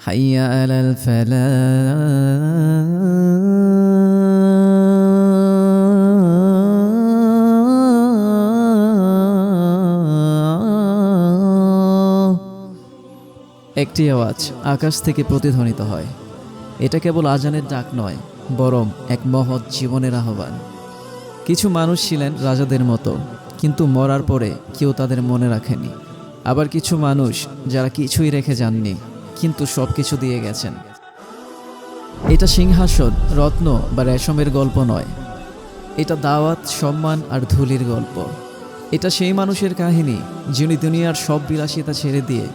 حي على الفلاح একটি আওয়াজ আকাশ থেকে প্রতিধ্বনিত হয় এটা কেবল আজানের ডাক নয় বরং এক মহৎ জীবনের আহ্বান কিছু মানুষ ছিলেন রাজাদের মতো কিন্তু মরার পরে কেউ তাদের মনে রাখেনি আবার কিছু মানুষ যারা কিছুই রেখে যাননি কিন্তু সব কিছু দিয়ে গেছেন। এটা সিংহাসন, রত্ন বা রেশমের গল্প নয়। এটা দাওয়াত, সম্মান আর ধুলির গল্প। এটা সেই মানুষের কাহিনী যিনি দুনিয়ার সব বিলাসিতা ছেড়ে দিয়ে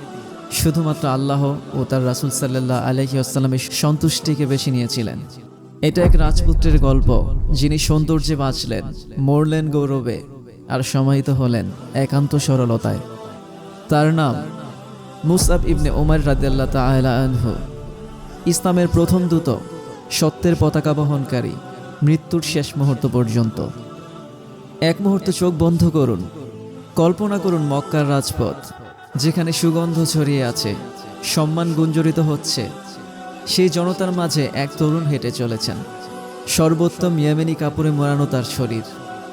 শুধুমাত্র আল্লাহ ও তার রাসুল সাল্লাহ আলহি আসসালামের সন্তুষ্টিকে বেছে নিয়েছিলেন। এটা এক রাজপুত্রের গল্প যিনি সৌন্দর্যে বাঁচলেন, মরলেন গৌরবে আর সমাহিত হলেন একান্ত সরলতায়। তার নাম মুসাব ইবনে ওমর রাদিয়াল্লাহ তাআলা আনহু। ইসলামের প্রথম দূত, সত্যের পতাকা বহনকারী, মৃত্যুর শেষ মুহূর্ত পর্যন্ত। এক মুহূর্ত চোখ বন্ধ করুন, কল্পনা করুন মক্কার রাজপথ, যেখানে সুগন্ধ ছড়িয়ে আছে, সম্মান গুঞ্জরিত হচ্ছে। সেই জনতার মাঝে এক তরুণ হেঁটে চলেছেন। সর্বোত্তম ইয়েমেনি কাপড়ে মোড়ানো তার শরীর,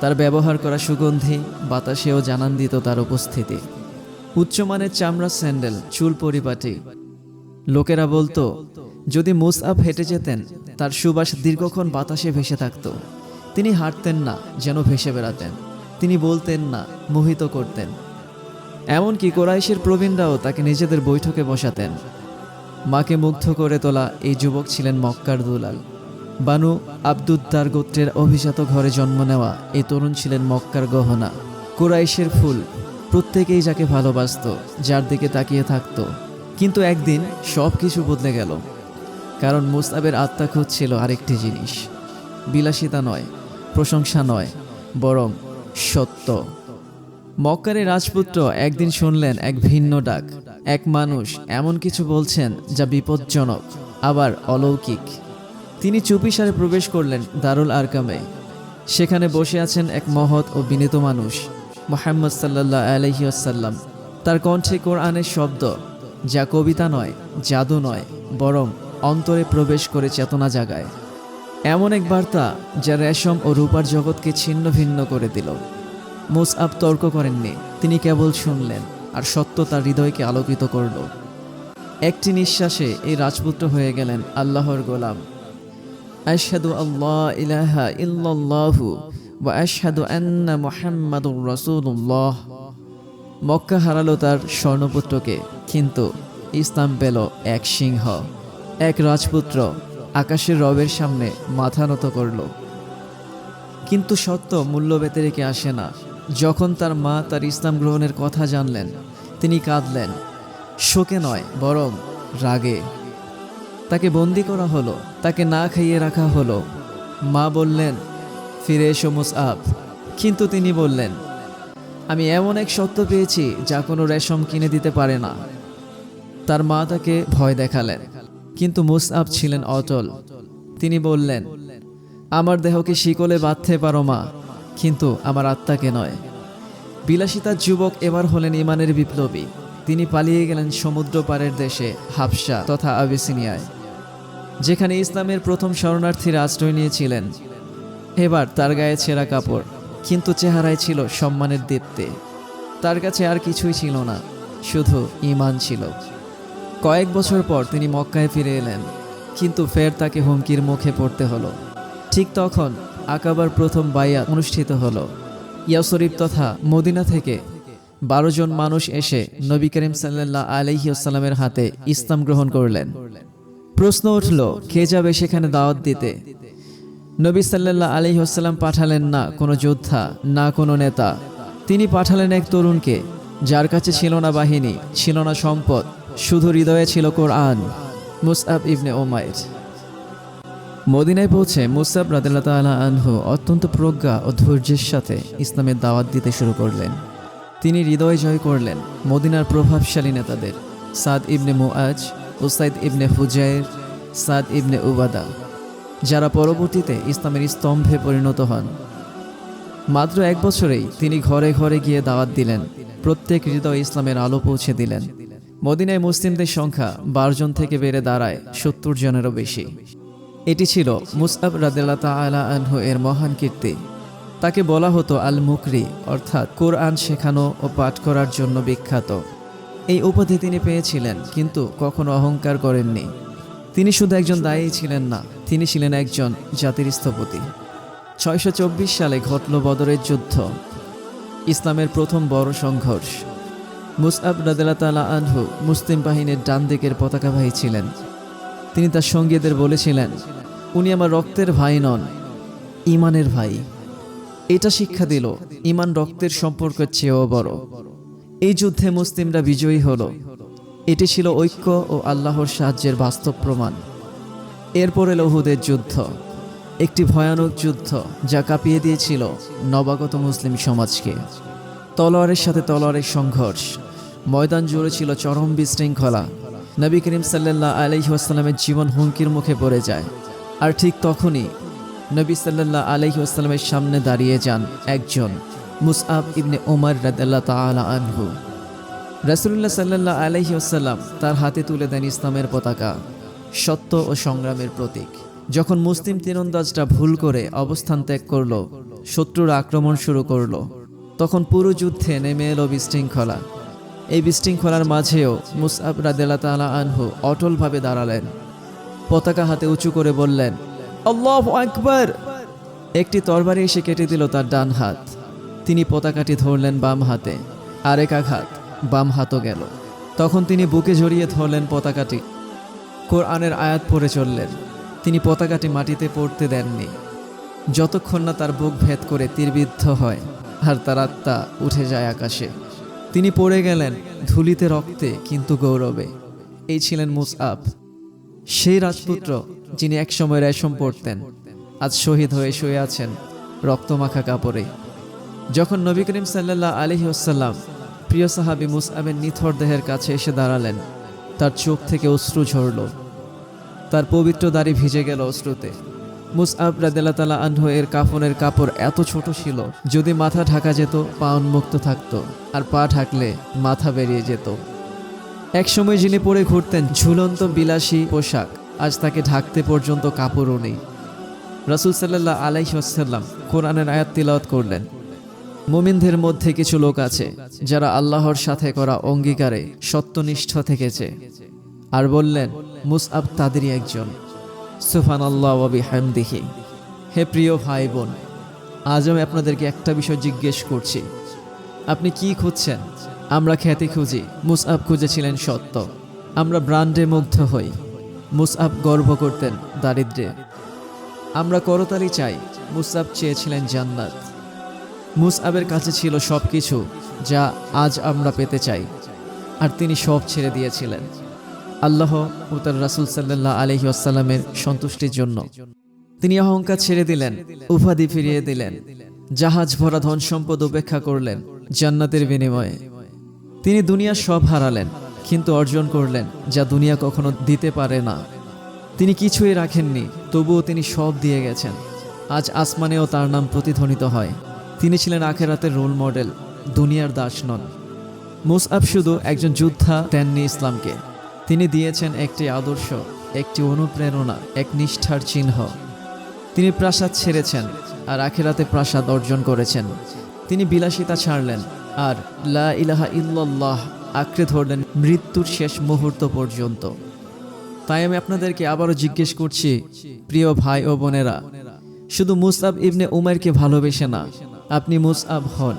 তার ব্যবহার করা সুগন্ধি, বাতাসেও জানান দিত তার উপস্থিতি। উচ্চমানের চামড়া স্যান্ডেল, চুল পরিপাটি। লোকেরা বলতো, যদি মুসআব হেঁটে যেতেন, তার সুবাস দীর্ঘক্ষণ বাতাসে ভেসে থাকত। তিনি হাঁটতেন না, যেন ভেসে বেড়াতেন। তিনি বলতেন না, মোহিত করতেন। এমনকি কোরাইশের প্রবীণরাও তাকে নিজেদের বৈঠকে বসাতেন। মাকে মুগ্ধ করে তোলা এই যুবক ছিলেন মক্কার দুলাল। বানু আব্দুদ্দার গোত্রের অভিজাত ঘরে জন্ম নেওয়া এই তরুণ ছিলেন মক্কার গহনা। কোরাইশের ফুল প্রত্যেকেই যাকে ভালোবাসত, যার দিকে তাকিয়ে থাকত। কিন্তু একদিন সব কিছু বদলে গেল। কারণ মুস্তাবের আত্মা খুঁজছিল আরেকটি জিনিস। বিলাসিতা নয়, প্রশংসা নয়, বরং সত্য। মক্কারে রাজপুত্র একদিন শুনলেন এক ভিন্ন ডাক। এক মানুষ এমন কিছু বলছেন যা বিপজ্জনক, আবার অলৌকিক। তিনি চুপিসারে প্রবেশ করলেন দারুল আরকামে। সেখানে বসে আছেন এক মহৎ ও বিনীত মানুষ। মোহাম্মদ সাল্লাহ আলহিউসাল্লাম তার কণ্ঠে কোরআনের শব্দ, যা কবিতা নয়, জাদু নয়, বরং অন্তরে প্রবেশ করে চেতনা জাগায়। এমন এক বার্তা যা রেশম ও রূপার জগৎকে ছিন্ন ভিন্ন করে দিল। মুসআব তর্ক করেননি, তিনি কেবল শুনলেন আর সত্য তার হৃদয়কে আলোকিত করল। একটি নিঃশ্বাসে এই রাজপুত্র হয়ে গেলেন আল্লাহর গোলাম। আশহাদু আল্লাহ ইলাহা ইল্লাল্লাহু ওয়া আশহাদু আন্না মুহাম্মাদুর রাসূলুল্লাহ মক্কা হারালো তার স্বর্ণপুত্রকে, কিন্তু ইসলাম পেল এক সিংহ। এক রাজপুত্র আকাশের রবের সামনে মাথা নত করল। কিন্তু সত্য মূল্য রেখে আসে না। যখন তার মা তার ইসলাম গ্রহণের কথা জানলেন, তিনি কাঁদলেন। শোকে নয়, বরং রাগে। তাকে বন্দি করা হলো, তাকে না খাইয়ে রাখা হলো। মা বললেন ফিরে এসো মুসআব। কিন্তু তিনি বললেন, আমি এমন এক সত্য পেয়েছি যা কোনো রেশম কিনে দিতে পারে না। তার মা তাকে ভয় দেখালেন। কিন্তু মুসআব ছিলেন অটল। তিনি বললেন, আমার দেহকে শিকলে বাঁধতে পারো মা, কিন্তু আমার আত্মাকে নয়। বিলাসিতার যুবক এবার হলেন ইমানের বিপ্লবী। তিনি পালিয়ে গেলেন সমুদ্র পাড়ের দেশে, হাফসা তথা আবিসিনিয়ায়, যেখানে ইসলামের প্রথম শরণার্থীরা আশ্রয় নিয়েছিলেন। এবার তার গায়ে ছেঁড়া কাপড়, কিন্তু চেহারায় ছিল সম্মানের দীপ্তি। তার কাছে আর কিছুই ছিল না, শুধু ইমান ছিল। কয়েক বছর পর তিনি মক্কায় ফিরে এলেন, কিন্তু ফের তাকে হুমকির মুখে পড়তে হলো। ঠিক তখন আকাবার প্রথম বাইয়া অনুষ্ঠিত হলো। ইয়াসরিফ তথা মদিনা থেকে বারো জন মানুষ এসে নবী করিম সাল্লাহ আলহিউসালামের হাতে ইসলাম গ্রহণ করলেন। প্রশ্ন উঠল কে যাবে সেখানে দাওয়াত দিতে নবী সাল্লাহ আলহিহাস্লাম পাঠালেন না কোনো যোদ্ধা, না কোনো নেতা। তিনি পাঠালেন এক তরুণকে, যার কাছে ছিল না বাহিনী, ছিল না সম্পদ, শুধু হৃদয়ে ছিল কোরআন। মুসআব ইবনে ওমায়ের মদিনায় পৌঁছে মুসাব রাদিল্লা তালা আনহু অত্যন্ত প্রজ্ঞা ও ধৈর্যের সাথে ইসলামের দাওয়াত দিতে শুরু করলেন। তিনি হৃদয় জয় করলেন মদিনার প্রভাবশালী নেতাদের, সাদ ইবনে মুআজ ওসাইদ ইবনে হুজাইর, সাদ ইবনে উবাদা। যারা পরবর্তীতে ইসলামের স্তম্ভে পরিণত হন। মাত্র এক বছরেই তিনি ঘরে ঘরে গিয়ে দাওয়াত দিলেন। প্রত্যেক হৃদয় ইসলামের আলো পৌঁছে দিলেন। মদিনায় মুসলিমদের সংখ্যা জন থেকে বেড়ে দাঁড়ায় সত্তর জনেরও বেশি। এটি ছিল মুসআব রাদিল্লা তালা আনহু এর মহান কীর্তি। তাকে বলা হতো আল মুকরি অর্থাৎ কোরআন শেখানো ও পাঠ করার জন্য বিখ্যাত। এই উপাধি তিনি পেয়েছিলেন, কিন্তু কখনো অহংকার করেননি। তিনি শুধু একজন দায়ী ছিলেন না তিনি ছিলেন একজন জাতির স্থপতি। ছয়শো চব্বিশ সালে ঘটল বদরের যুদ্ধ, ইসলামের প্রথম বড় সংঘর্ষ। মুসআব রাদিল্লা তালা আনহু মুসলিম বাহিনীর ডান দিকের পতাকাবাহী ছিলেন। তিনি তার সঙ্গীদের বলেছিলেন, উনি আমার রক্তের ভাই নন ইমানের ভাই। এটা শিক্ষা দিল ইমান রক্তের সম্পর্কের চেয়েও বড়। এই যুদ্ধে মুসলিমরা বিজয়ী হল। এটি ছিল ঐক্য ও আল্লাহর সাহায্যের বাস্তব প্রমাণ। এরপর এলো উহুদের যুদ্ধ। একটি ভয়ানক যুদ্ধ যা কাঁপিয়ে দিয়েছিল নবাগত মুসলিম সমাজকে। তলোয়ারের সাথে তলোয়ারের সংঘর্ষ, ময়দান জুড়ে ছিল চরম বিশৃঙ্খলা। নবী করিম সাল্লাহ আলহিহাস্লামের জীবন হুমকির মুখে পড়ে যায়। আর ঠিক তখনই নবী সাল্লাহ আলহিহাস্লামের সামনে দাঁড়িয়ে যান একজন মুসআব ইবনে ওমর রাদাল্লাহ তালা আনহু। রাসুল্লাহ সাল্লাহ আলহিউসাল্লাম তার হাতে তুলে দেন ইসলামের পতাকা। সত্য ও সংগ্রামের প্রতীক। যখন মুসলিম তীরন্দাজটা ভুল করে অবস্থান ত্যাগ করল, শত্রুর আক্রমণ শুরু করল, তখন পুরো যুদ্ধে নেমে এলো বিশৃঙ্খলা। এই বিশৃঙ্খলার মাঝেও মুসআব রাদেলা তালা আনহু অটলভাবে দাঁড়ালেন। পতাকা হাতে উঁচু করে বললেন, আল্লাহ আকবর! একটি তরবারি এসে কেটে দিল তার ডান হাত। তিনি পতাকাটি ধরলেন বাম হাতে। আরেক আঘাত বাম হাতও গেল। তখন তিনি বুকে জড়িয়ে ধরলেন পতাকাটি। কোরআনের আয়াত পড়ে চললেন। তিনি পতাকাটি মাটিতে পড়তে দেননি। যতক্ষণ না তার বুক ভেদ করে তীরবিদ্ধ হয় আর তার আত্মা উঠে যায় আকাশে। তিনি পড়ে গেলেন ধুলিতে রক্তে, কিন্তু গৌরবে। এই ছিলেন মুসআব। সেই রাজপুত্র যিনি একসময় রেশম পড়তেন আজ শহীদ হয়ে শুয়ে আছেন রক্তমাখা কাপড়ে। যখন নবী করিম সাল্লাহ আলহি প্রিয় সাহাবি মুসআবের নিথর দেহের কাছে এসে দাঁড়ালেন তার চোখ থেকে অশ্রু ঝরল। তার পবিত্র দাড়ি ভিজে গেল অশ্রুতে। মুসআব রাদেলা তালা আনহু এর কাফনের কাপড় এত ছোট ছিল, যদি মাথা ঢাকা যেত, পা উন্মুক্ত থাকতো, আর পা ঢাকলে মাথা বেরিয়ে যেত। একসময় যিনি পরে ঘুরতেন, ঝুলন্ত বিলাসী পোশাক, আজ তাকে ঢাকতে পর্যন্ত কাপড়ও নেই। রাসুল সাল্লাহ আলাইসাল্লাম কোরআনের আয়াত তিলাওয়াত করলেন। মুমিনদের মধ্যে কিছু লোক আছে যারা আল্লাহর সাথে করা অঙ্গীকারে সত্যনিষ্ঠ থেকেছে। আর বললেন, মুসআব তাদেরই একজন। সুফান আল্লাহ হামদিহি হে প্রিয় ভাই বোন, আজ আমি আপনাদেরকে একটা বিষয় জিজ্ঞেস করছি। আপনি কি খুঁজছেন? আমরা খ্যাতি খুঁজি, মুসআব খুঁজেছিলেন সত্য। আমরা ব্রান্ডে মুগ্ধ হই, মুসআব গর্ব করতেন দারিদ্রে। আমরা করতালি চাই, মুসআব চেয়েছিলেন জান্নাত। মুসআবের কাছে ছিল সব কিছু যা আজ আমরা পেতে চাই। আর তিনি সব ছেড়ে দিয়েছিলেন। আল্লাহ ও তার রাসুল সাল্লাহ আলহি আসাল্লামের সন্তুষ্টির জন্য। তিনি অহংকার ছেড়ে দিলেন, উপাধি ফিরিয়ে দিলেন, জাহাজ ভরা ধন সম্পদ উপেক্ষা করলেন, জান্নাতের বিনিময়ে। তিনি দুনিয়া সব হারালেন, কিন্তু অর্জন করলেন, যা দুনিয়া কখনো দিতে পারে না। তিনি কিছুই রাখেননি, তবুও তিনি সব দিয়ে গেছেন। আজ আসমানেও তার নাম প্রতিধ্বনিত হয়। তিনি ছিলেন আখেরাতের রোল মডেল দুনিয়ার দাস নন। মুসআব শুধু একজন যোদ্ধা দেননি ইসলামকে। তিনি দিয়েছেন একটি আদর্শ, একটি অনুপ্রেরণা, এক নিষ্ঠার চিহ্ন। তিনি প্রাসাদ ছেড়েছেন আর আখেরাতে প্রাসাদ অর্জন করেছেন। তিনি বিলাসিতা ছাড়লেন আর লা ইলাহা ইল্লাল্লাহ আঁকড়ে ধরলেন মৃত্যুর শেষ মুহূর্ত পর্যন্ত। তাই আমি আপনাদেরকে আবারও জিজ্ঞেস করছি, প্রিয় ভাই ও বোনেরা, শুধু মুসআব ইবনে উমারকে ভালোবেসে না আপনি মুসআব হন।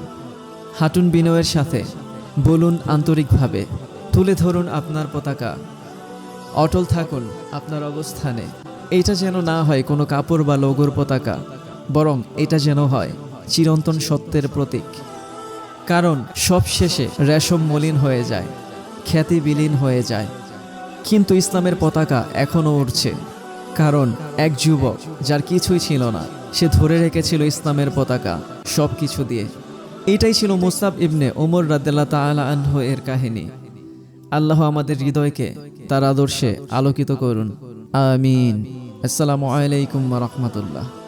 হাঁটুন বিনয়ের সাথে, বলুন আন্তরিকভাবে, তুলে ধরুন আপনার পতাকা। অটল থাকুন আপনার অবস্থানে। এটা যেন না হয় কোনো কাপড় বা লোগোর পতাকা, বরং এটা যেন হয় চিরন্তন সত্যের প্রতীক। কারণ সব শেষে রেশম মলিন হয়ে যায়, খ্যাতি বিলীন হয়ে যায়। কিন্তু ইসলামের পতাকা এখনও উঠছে কারণ এক যুবক যার কিছুই ছিল না। সে ধরে রেখেছিল ইসলামের পতাকা সব কিছু দিয়ে। এটাই ছিল মুসাব ইবনে ওমর রাদ্দাল্লা তালা আনহু এর কাহিনী। আল্লাহ আমাদের হৃদয়কে তার আদর্শে আলোকিত করুন। আমিন। আসসালামু আলাইকুম রহমতুল্লাহ।